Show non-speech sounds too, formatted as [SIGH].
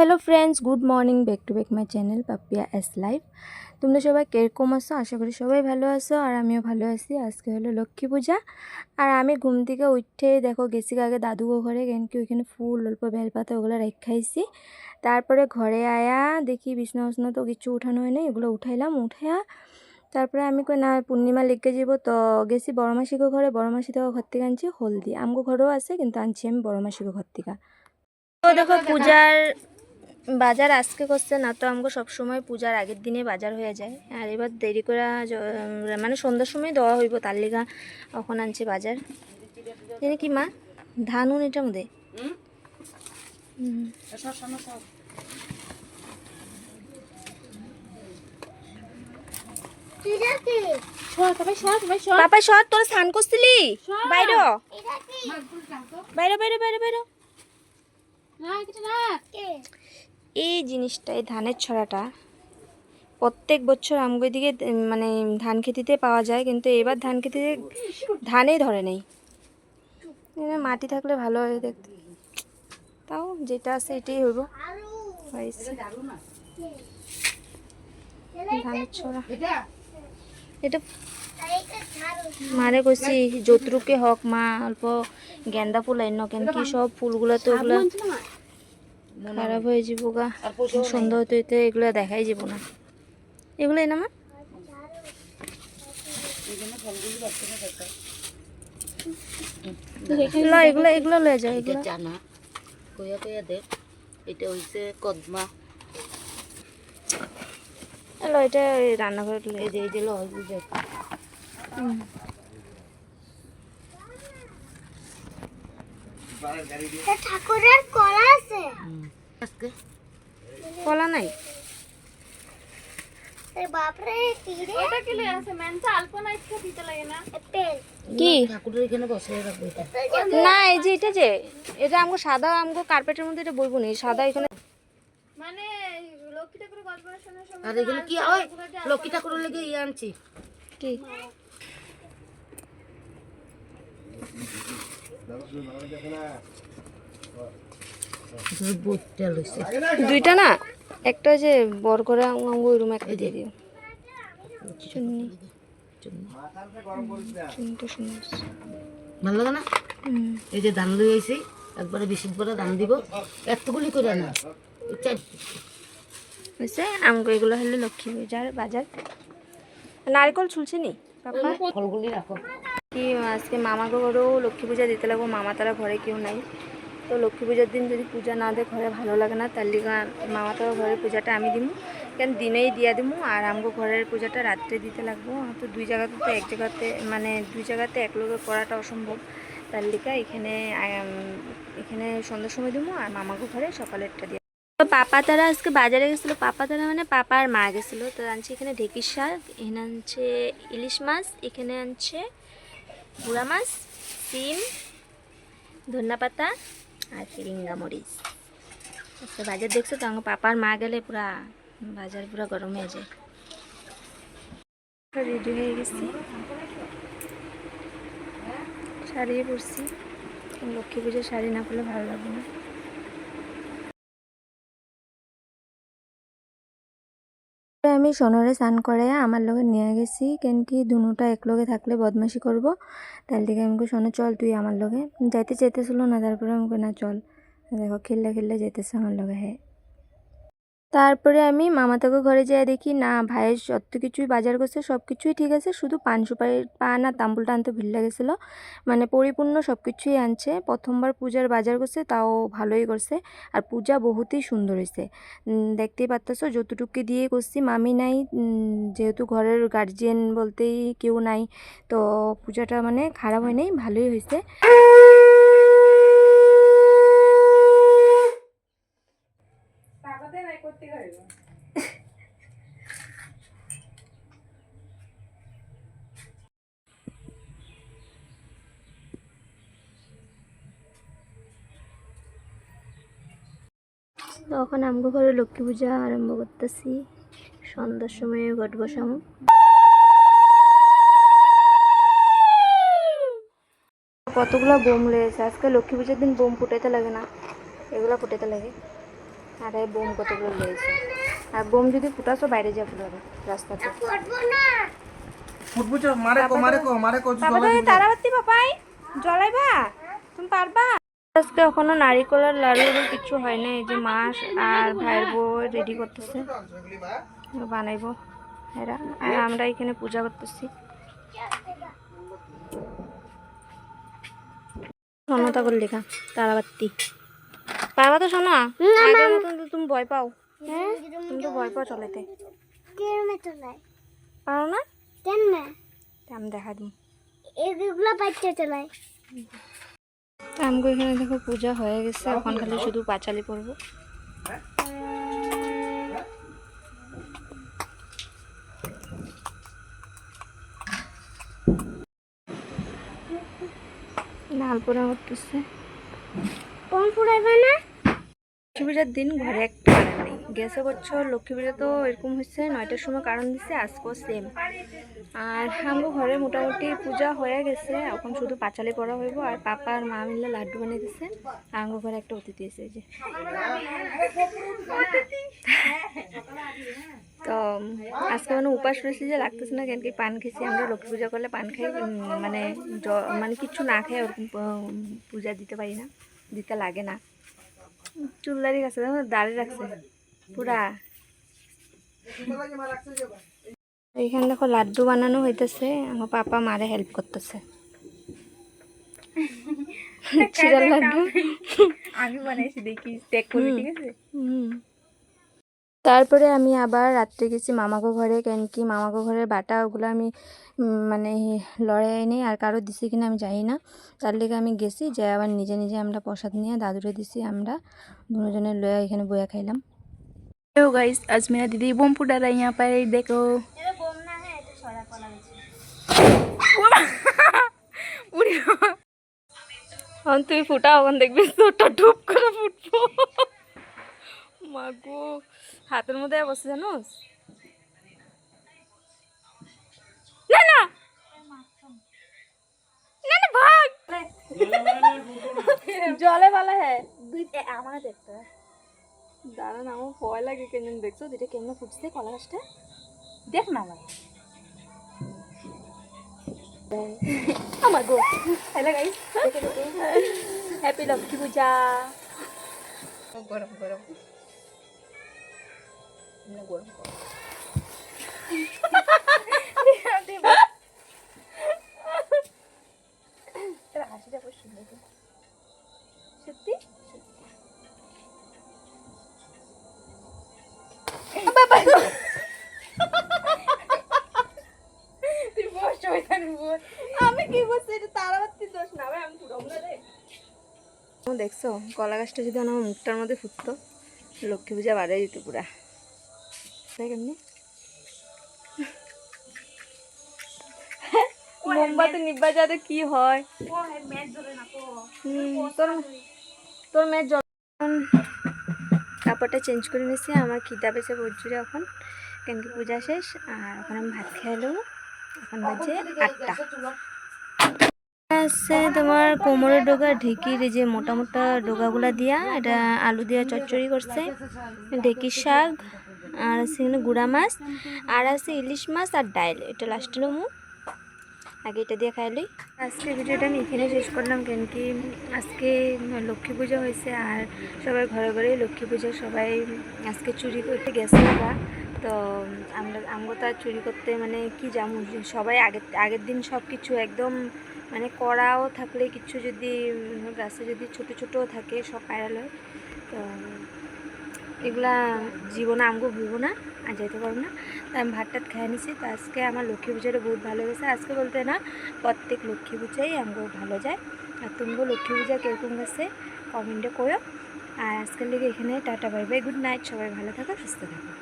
Hello friends good morning back to back my channel Papiya S life তোমরা সবাই কীরকম আছো? আশা করি সবাই ভালো আছো, আর আমিও ভালো আছি। আজকে হলো লক্ষ্মী পূজা। আর আমি ঘুম থেকে উঠে, দেখো, গেছি আগে দাদু ঘরে, কেন কি ওইখানে ফুল, অল্প বেলপাতা ওগুলো রেখাইছি। তারপরে ঘরে আয়া, দেখি বিছনা উছনা তো কিছু উঠানো হয় না এগুলো উঠাইলাম উঠাইয়া তারপরে আমি কই, না, পূর্ণিমা লেগে যাব তো গেছি বড় মাসিকে ঘরে বড় মাসি থেকে ঘর থেকে আনছি, হলদি। আমগো ঘরেও আছে, কিন্তু আনছি আমি বড় মাসিকে ঘর থেকে। তো দেখো, পূজার বাজার আজকে করছে না তো আমাকে সবসময় পূজার আগের দিনে বাজার হয়ে যায়। আর এবার দেরি করে মানে সন্ধ্যার সময় দেওয়া হইব তার লিগা এখন আনছে বাজার। জানি কি মা? ধান উন এটার মধ্যে। সর তোর স্নান করছিলি? বাইর বাইরে বাইরে বাইরে বাইরে। এই জিনিসটা এই ধানের ছড়াটা প্রত্যেক বছর আমগো দিকে মানে ধান খেতিতে পাওয়া যায়, কিন্তু এবার ধান খেতিতে ধানেই ধরে নেই। মাটি থাকলে ভালো হয় দেখতে। তাও যেটা আছে এটাই হইব। এটা মারে কইছি, যতটুকে হক মা, অল্প গেন্দা ফুল আইন কেন, কি সব ফুলগুলো তো ওগুলো খারাপ হয়ে। যাব গা। সন্ধ্যা হতে হতে এগুলো দেখাই যাব না। এগুলো এনে মা ল এগুলো এগুলো লয়ে যাও এগুলো। জানা কইয়া কইয়া দেখ এটা হইছে কদমা। ল এটা রান্নাঘরে লয়ে ঠাকুরের কলা আছে। আজকে? কলা নাই? কি না। আপেল। কি? ঠাকুরের এখানে বসে রাখব এটা। না এই যে এটা যে এটা আমগো সাদা আমগো কার্পেটের মধ্যে এটা বইব নি সাদা এখানে মানে লক্ষ্মী ঠাকুরের গল্পের শোনার সময় আর এখানে কি হয়? লক্ষ্মী ঠাকুরের লেগে ইয়ে আনছি। কি? বইটা লইছে দুইটা না? একটা যে বর করে ওই রুমে একটা দিয়ে দিও। চুন্নি। চুন্নিটা ভালো লাগে না? এই যে ধান লই আইছি একবারে বেশি করে ধান দিব। এতগুলি করে না। এই চার- হয়েছে আমগো এগুলো হলো লক্ষ্মী পূজার বাজার। নারকেল ছুলছে নি? পাপা ফলগুলি রাখো। কি আজকে মামাকে ঘরেও লক্ষ্মী পূজা দিতে লাগবো মামা তারা ঘরে কেউ নাই। তো লক্ষ্মী পূজার দিন যদি পূজা না দেয়, ঘরে ভালো লাগে না, তার লিগা মামা তারা ঘরের পূজাটা আমি দিমু। কেন দিনেই দিয়া দিমু, আর আমগো ঘরের পূজাটা রাত্রে দিতে লাগবো। তো দুই জায়গাতে তো এক জায়গাতে মানে দুই জায়গাতে এক লোকে করাটা অসম্ভব। তার লিগা এখানে এখানে সন্ধ্যার সময় দিমু, আর মামাকে ঘরে সকালেরটা দিয়ে তো পাপা তারা আজকে বাজারে গেছিল। পাপা তারা মানে পাপা আর মা গেছিল। তো আনছে এখানে ঢেকির শাক, এখানে আনছে ইলিশ মাছ, এখানে আনছে গুঁড়া মাছ, সিম, ধন্যা পাতা আর ফিরিঙ্গা মরিচ আচ্ছা বাজার দেখছ তো? আমার পাপার মা গেলে পুরা বাজার পুরা গরম হয়ে যায়। রেডি হয়ে গেছি। শাড়ি পরছি। লক্ষ্মী পুজোর শাড়ি না পরলে ভালো লাগবে না। আমি সোনরে স্নান করে আমার লগে নিয়ে গেছি। কেন কি দুনুটা একলগে থাকলে বদমাশি করব। তার দিকে আমি সোনা, চল তুই আমার লগে। যাইতে যেতেছিল না, তারপরে আমি না, চল। দেখো, খেললে খেললে যেতেছে আমার লগে হ্যাঁ। তারপরে আমি মামাতাকে ঘরে যেয়ে দেখি, না ভাইয়ের যত কিছুই বাজার করছে সব কিছুই ঠিক আছে, শুধু পান সুপারি, পান আর তাম্বুলটা আনতে ভিড় লাগেছিলো। মানে পরিপূর্ণ সব কিছুই আনছে, প্রথমবার পূজার বাজার করছে, তাও ভালোই করছে, আর পূজা বহুতই সুন্দর হয়েছে। দেখতেই পারতেছো, যতটুকু দিয়ে করছি মামি নাই যেহেতু ঘরের গার্জিয়ান বলতেই কেউ নাই, তো পূজাটা মানে খারাপ হয় নাই ভালোই হয়েছে। তখন আমগো ঘরে লক্ষ্মী পূজা আরম্ভ করতেছি। সন্ধ্যার সময় ঘট বসামো। কতগুলো বোম রয়েছে আজকে লক্ষ্মী পূজার দিন বোম ফুটাইতে লাগে না। এগুলো ফুটাইতে লাগে। আর এই বোম কতগুলো লয়েছে আর বোম যদি ফুটাছো বাইরে যা ফুটাবে রাস্তাতে। ফুটবুচ মারে কো মারে কো মারে কো তারাবাতি পাপাই জ্বলাইবা। তুমি পারবা? আজকে এখনও নারিকলের লাড়ু কিছু হয় না এই যে মাস আর ভাইয়ের বউ রেডি করতেছে। বানাইবো এরা। আর আমরা এখানে পূজা করতেছি। সমতা করে লেখা তারাবাতি পারবা তো শোনা আগের মতন তো তুমি ভয় পাও। তুমি তো ভয় পাও চলাইতে। পারো না? তা আমি দেখা দিই। এগুলো বাচ্চা চালায়। আমগো এখানে দেখো পূজা হয়ে গেছে এখন খালি শুধু পাঁচালি পড়ব। নাল পোড়া না? দিন ঘরে একটা নেই। গেছে বছর, লক্ষ্মী পূজা তো এরকম হচ্ছে নয়টার সময় কারণ দিছে, আজকেও সেম আর আমগো ঘরে মোটামুটি পূজা হয়ে গেছে, এখন শুধু পাঁচালি পড়া হইব, আর পাপা আর মা মিলে লাড্ডু বানিয়ে দিছে। আমগো ঘরে একটা অতিথি এসে যে। তো, আজকে মানে উপাস রয়েছে যে লাগতেছে না কেন কি পান খেয়েছি আমরা, লক্ষ্মী পূজা করলে পান খাই মানে মানে কিছু না খাই, ওরকম পূজা দিতে পারি না, দিতে লাগে না। চুল দাড়ি রাখছে দেখো দাড়ি রাখছে। পুরা। এইখানে দেখো লাড্ডু বানানো হইতেছে আমার পাপা মারে হেল্প করতেছে। [LAUGHS] লাড্ডু। আমি বানাইছি দেখি চেক করি ঠিক আছে? তারপরে আমি আবার রাত্রে গেছি মামাগো ঘরে কেন কি মামাগো ঘরের বাটা ওগুলো আমি মানে লড়াই নেই আর কারও দিছি কিনা আমি জানি না। তার লেগে আমি গেছি যে আবার নিজে নিজে আমরা প্রসাদ নিয়ে দাদুরে দিছি আমরা দুজনের লয়া এখানে বইয়া খাইলাম। हेलो गाइस आज मेरा दीदी बम फुटा रहा है यहाँ पर देखो এখন তুই ফুটা ওখান দেখবি তোরটা ডুব করে ফুটবো মাগো হাতের মধ্যে বসে জানোস না না না না ভাগ জলে ভালো হ্যাঁ দুই আমার দেখতে দাঁড়া দাঁড়ান আমার ভয় লাগে কেন দেখছ? এটা কেমন ফুটছে কলা গাছটা? দেখ না আমার। আমার গো hello guys happy Lakshmi Puja. গরম গরম। গরম গরম। হাসিটা খুব সুন্দর আমি কি বলছি? এটা তারাবাতি দোষ না ভাই আমি পুরো রে দেখছ কলা গাছটা যদি আমার মুখটার মধ্যে ফুটতো লক্ষ্মী পূজা যেত পুরা। দেখ এমনি মোমবাতি নিব্বা যাতে কি হয়। তোর তোর মেয়ের জল কাপড়টা চেঞ্জ করে নিয়েছি আমার খিদা পেয়েছে প্রচুর এখন। কেন কি পূজা শেষ আর এখন আমি ভাত খেয়ে নেব। এখন বাজে আটটা। আছে তোমার কোমরের ডোগা ঢেকির যে মোটা মোটা ডোগাগুলা দিয়া এটা আলু দিয়া চচ্চড়ি করছে ঢেকির শাক আর আছে এখানে গুড়া মাছ আর আছে ইলিশ মাছ আর ডাইল এটা লাস্টে নেব আগে এটা দিয়ে খাইলি। আজকে ভিডিওটা আমি এখানে শেষ করলাম কেন কি আজকে লক্ষ্মী পুজো হয়েছে আর সবাই ঘরে ঘরে লক্ষ্মী পুজো সবাই আজকে চুরি করতে গেছে ওরা। তো, আমরা আমগো তো আর চুরি করতে মানে কি জামু সবাই আগের আগের দিন সব কিছু একদম মানে কড়াও থাকলে কিছু যদি, গাছে যদি ছোট ছোট থাকে সব পায়রাল হয় তো এগুলা জীবনে আমগো ভুলবো না, আর যেতে পারব না। তো আমি ভাত টাত খেয়ে নিছি, তো আজকে আমার লক্ষ্মী পুজোটা বহুত ভালো গেছে আজকে বলতে না, প্রত্যেক লক্ষ্মী পূজাই আমগো ভালো যায়। আর তুমিও লক্ষ্মী পূজা কীরকম গেছে কমেন্টে করো আর আজকের লেগে এখানে tata, bye bye, good night, সবাই ভালো থাকো, সুস্থ থাকো।